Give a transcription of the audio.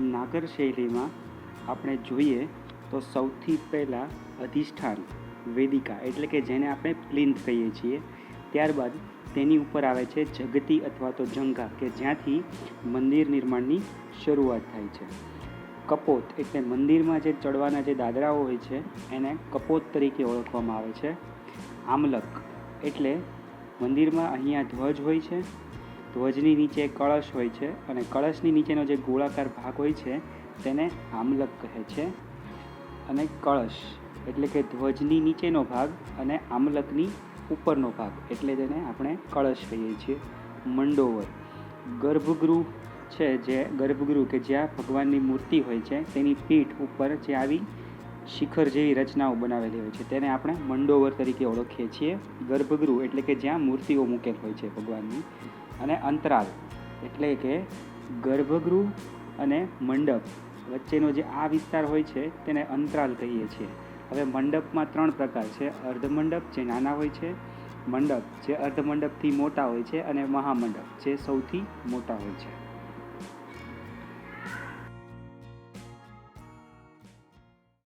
નાગર શૈલીમાં આપણે જોઈએ તો સૌથી પહેલાં અધિષ્ઠાન, વેદિકા એટલે કે જેને આપણે પ્લિન્થ કહીએ છીએ. ત્યારબાદ તેની ઉપર આવે છે જગતી અથવા તો જંગા કે જ્યાંથી મંદિર નિર્માણની શરૂઆત થાય છે. કપોત એટલે મંદિરમાં જે ચડવાના જે દાદરાઓ હોય છે, એને કપોત તરીકે ઓળખવામાં આવે છે. આમલક એટલે મંદિરમાં અહીંયા ધ્વજ હોય છે ધ્વજની નીચે કળશ હોય છે અને કળશની નીચેનો જે ગોળાકાર ભાગ હોય છે, તેને આમલક કહે છે અને કળશ એટલે કે ધ્વજની નીચેનો ભાગ અને આમલકની ઉપરનો ભાગ એટલે તેને આપણે કળશ કહીએ છીએ મંડોવર ગર્ભગૃહ છે જે, ગર્ભગૃહ કે જ્યાં ભગવાનની મૂર્તિ હોય છે, તેની પીઠ ઉપર જે આવી શિખર જેવી રચનાઓ બનાવેલી હોય છે. તેને આપણે મંડોવર તરીકે ઓળખીએ છીએ. ગર્ભગૃહ એટલે કે જ્યાં મૂર્તિઓ મૂકેલ હોય છે ભગવાનની. અને અંતરાલ એટલે કે ગર્ભગૃહ અને મંડપ વચ્ચેનો જે આ વિસ્તાર હોય છે તેને અંતરાલ કહીએ છીએ. હવે મંડપમાં ત્રણ પ્રકાર છે. અર્ધમંડપ જે નાના હોય છે, મંડપ જે અર્ધમંડપથી મોટા હોય છે અને મહામંડપ જે સૌથી મોટા હોય છે.